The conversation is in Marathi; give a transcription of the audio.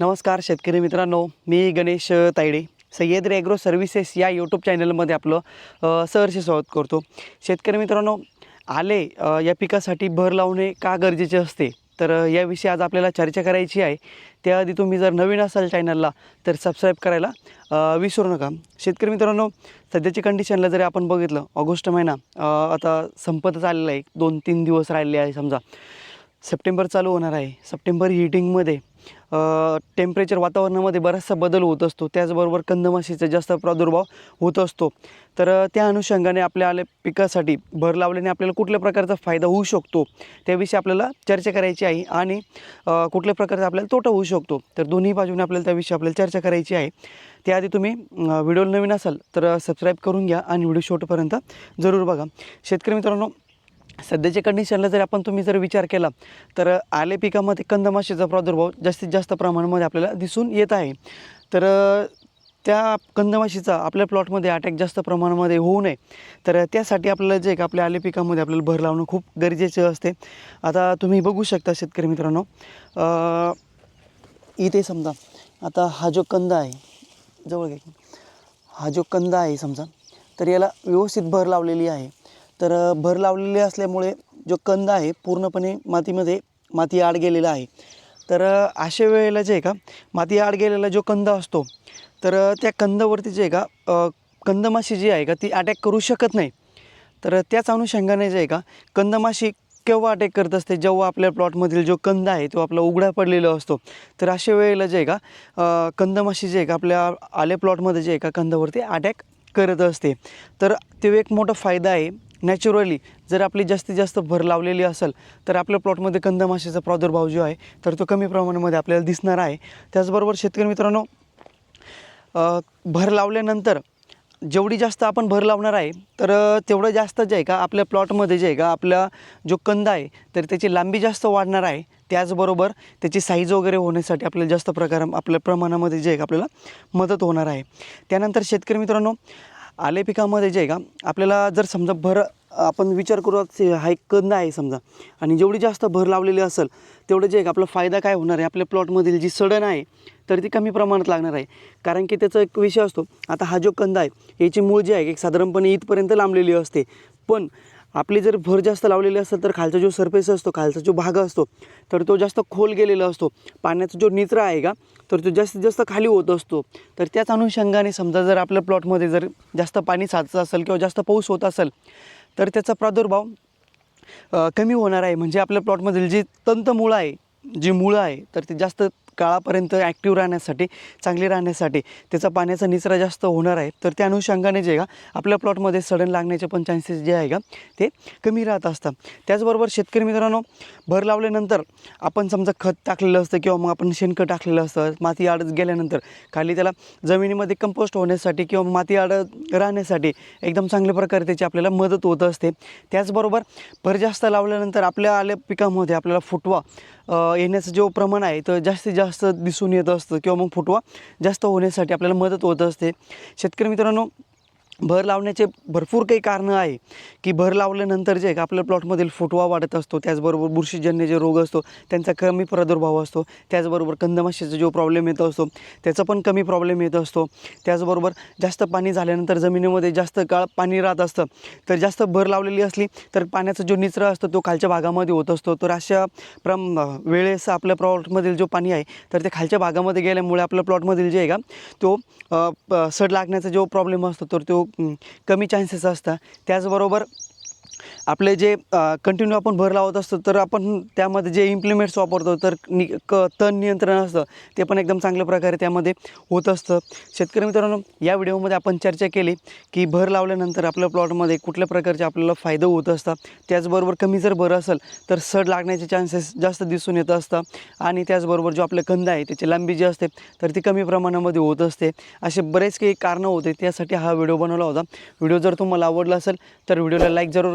नमस्कार शेतकरी मित्रांनो मी गणेश तायडे. सह्याद्री ॲग्रो सर्व्हिसेस या यूट्यूब चॅनलमध्ये आपलं सहर्ष स्वागत करतो. शेतकरी मित्रांनो आले या पिकासाठी भर लावणे का गरजेचे असते? तर याविषयी आज आपल्याला चर्चा करायची आहे. त्याआधी तुम्ही जर नवीन असाल चॅनलला तर सबस्क्राईब करायला विसरू नका. शेतकरी मित्रांनो सध्याची कंडिशनला जरी आपण बघितलं ऑगस्ट महिना आता संपतच आलेला आहे. दोन तीन दिवस राहिले आहे समजा. सप्टेंबर चालू होणार आहे. सप्टेंबर हिटिंगमध्ये टेम्परेचर वातावरणामध्ये बराचसा बदल होत असतो. त्याचबरोबर कंदमाशीचा जास्त प्रादुर्भाव होत असतो. तर त्या अनुषंगाने आपल्या आल्या पिकासाठी भर लावल्याने आपल्याला कुठल्या प्रकारचा फायदा होऊ शकतो? त्याविषयी आपल्याला चर्चा करायची आहे आणि कुठल्या प्रकारचा आपल्याला तोटा होऊ शकतो? तर दोन्ही बाजूने आपल्याला त्याविषयी आपल्याला चर्चा करायची आहे. त्याआधी तुम्ही व्हिडिओ नवीन असाल तर सबस्क्राईब करून घ्या आणि व्हिडिओ शेवटपर्यंत जरूर बघा. शेतकरी मित्रांनो सध्याच्या कंडिशनला जर आपण तुम्ही जर विचार केला तर आले पिकामध्ये कंदमाशीचा प्रादुर्भाव जास्तीत जास्त प्रमाणामध्ये आपल्याला दिसून येत आहे. तर त्या कंदमाशीचा आपल्या प्लॉटमध्ये अटॅक जास्त प्रमाणामध्ये होऊ नये. तर त्यासाठी आपल्याला जे का आपल्या आले पिकामध्ये आपल्याला भर लावणं खूप गरजेचे असते. आता तुम्ही बघू शकता शेतकरी मित्रांनो इथे समजा आता हा जो कंद आहे जवळ घ्या की. हा जो कंद आहे समजा तर याला व्यवस्थित भर लावलेली आहे. तर भर लावलेली असल्यामुळे जो कंद आहे पूर्णपणे मातीमध्ये माती आड गेलेला आहे. तर अशा वेळेला जे आहे का माती आड गेलेला जो कंद असतो तर त्या कंदावरती जे आहे का कंदमाशी जी आहे का ती अटॅक करू शकत नाही. तर त्याच अनुषंगाने जे आहे का कंदमाशी केव्हा अटॅक करत असते जेव्हा आपल्या प्लॉटमधील जो कंद आहे तो आपला उघडा पडलेला असतो. तर अशा वेळेला जे आहे का कंदमाशी जे आहे का आपल्या आले प्लॉटमध्ये जे आहे का कंदावरती अटॅक करत असते. तर तो एक मोठा फायदा आहे नॅचरली जर आपली जास्तीत जास्त भर लावलेली असेल तर आपल्या प्लॉटमध्ये कंदमाशीचा प्रादुर्भाव जो आहे तर तो कमी प्रमाणामध्ये आपल्याला दिसणार आहे. त्याचबरोबर शेतकरी मित्रांनो भर लावल्यानंतर जेवढी जास्त आपण भर लावणार आहे तर तेवढं जास्त जे आहे का आपल्या प्लॉटमध्ये जे आहे का आपला जो कंद आहे तर त्याची लांबी जास्त वाढणार आहे. त्याचबरोबर त्याची साईज वगैरे होण्यासाठी आपल्याला जास्त प्रकार आपल्या प्रमाणामध्ये जे आहे का आपल्याला मदत होणार आहे. त्यानंतर शेतकरी मित्रांनो आले पिकामध्ये जे आहे का आपल्याला जर समजा भर आपण विचार करू हा एक कंद आहे समजा आणि जेवढी जास्त भर लावलेली असेल तेवढं जे आहे का आपला फायदा काय होणार आहे? आपल्या प्लॉटमधील जी सडण आहे तर ती कमी प्रमाणात लागणार आहे. कारण की त्याचा एक विषय असतो आता हा जो कंद आहे याची मूळ जी आहे एक साधारणपणे इथपर्यंत लांबलेली असते. पण आपली जर भर जास्त लावलेली असेल तर खालचा जो सरफेस असतो खालचा जो भाग असतो तर तो जास्त खोल गेलेला असतो. पाण्याचा जो निचरा आहे का तर तो जास्तीत जास्त खाली होत असतो. तर त्याच अनुषंगाने समजा जर आपल्या प्लॉटमध्ये जर जास्त पाणी साचत असेल किंवा जास्त पाऊस होत असेल तर त्याचा प्रादुर्भाव कमी होणार आहे. म्हणजे आपल्या प्लॉटमधील जी तंतमुळं आहे जी मुळं आहे तर ती जास्त काळापर्यंत ॲक्टिव्ह राहण्यासाठी चांगली राहण्यासाठी त्याचा पाण्याचा निचरा जास्त होणार आहे. तर त्या अनुषंगाने जे आहे का आपल्या प्लॉटमध्ये सडन लागण्याचे पण चान्सेस जे आहे का ते कमी राहत असतात. त्याचबरोबर शेतकरी मित्रांनो भर लावल्यानंतर आपण समजा खत टाकलेलं असतं किंवा मग आपण शेणखत टाकलेलं असतं माती आडत गेल्यानंतर खाली त्याला जमिनीमध्ये कंपोस्ट होण्यासाठी किंवा माती आडत राहण्यासाठी एकदम चांगल्या प्रकारे त्याची आपल्याला मदत होत असते. त्याचबरोबर भर जास्त लावल्यानंतर आपल्या आल्या पिकामध्ये आपल्याला फुटवा येण्याचं जो प्रमाण आहे तर जास्तीत जास्त जास्त दिसून येत असतं किंवा मग फुटवा जास्त होण्यासाठी आपल्याला मदत होत असते. शेतकरी मित्रांनो भर लावण्याचे भरपूर काही कारणं आहे की भर लावल्यानंतर जे आहे का आपल्या प्लॉटमधील फुटवा वाढत असतो त्याचबरोबर बुरशीजन्य जे रोग असतो त्यांचा कमी प्रादुर्भाव असतो त्याचबरोबर कंदमाशीचा जो प्रॉब्लेम येत असतो त्याचा पण कमी प्रॉब्लेम येत असतो. त्याचबरोबर जास्त पाणी झाल्यानंतर जमिनीमध्ये जास्त काळ पाणी राहत असतं. तर जास्त भर लावलेली असली तर पाण्याचा जो निचरा असतो तो खालच्या भागामध्ये होत असतो. तर अशा प्रम वेळेस आपल्या प्लॉटमधील जो पाणी आहे तर ते खालच्या भागामध्ये गेल्यामुळे आपल्या प्लॉटमधील जे आहे का तो प- सड लागण्याचा जो प्रॉब्लेम असतो तर तो कमी चान्सेस असतात. त्याचबरोबर आपले जे कंटिन्यू आपण भर लावत असतो तर आपण त्यामध्ये जे इम्प्लिमेंट्स वापरतो तर नि क तण नियंत्रण असतं ते पण एकदम चांगल्या प्रकारे त्यामध्ये होत असतं. शेतकरी मित्रांनो या व्हिडिओमध्ये आपण चर्चा केली की भर लावल्यानंतर आपल्या प्लॉटमध्ये कुठल्या प्रकारचे आपल्याला फायदे होत असतात. त्याचबरोबर कमी जर भर असेल तर सड लागण्याचे चान्सेस जास्त दिसून येत असतात. आणि त्याचबरोबर जो आपलं कंद आहे त्याची लांबी जी असते तर ती कमी प्रमाणामध्ये होत असते. असे बरेच काही कारणं होते त्यासाठी हा व्हिडिओ बनवला होता. व्हिडिओ जर तुम्हाला आवडला असेल तर व्हिडिओला लाईक जरूर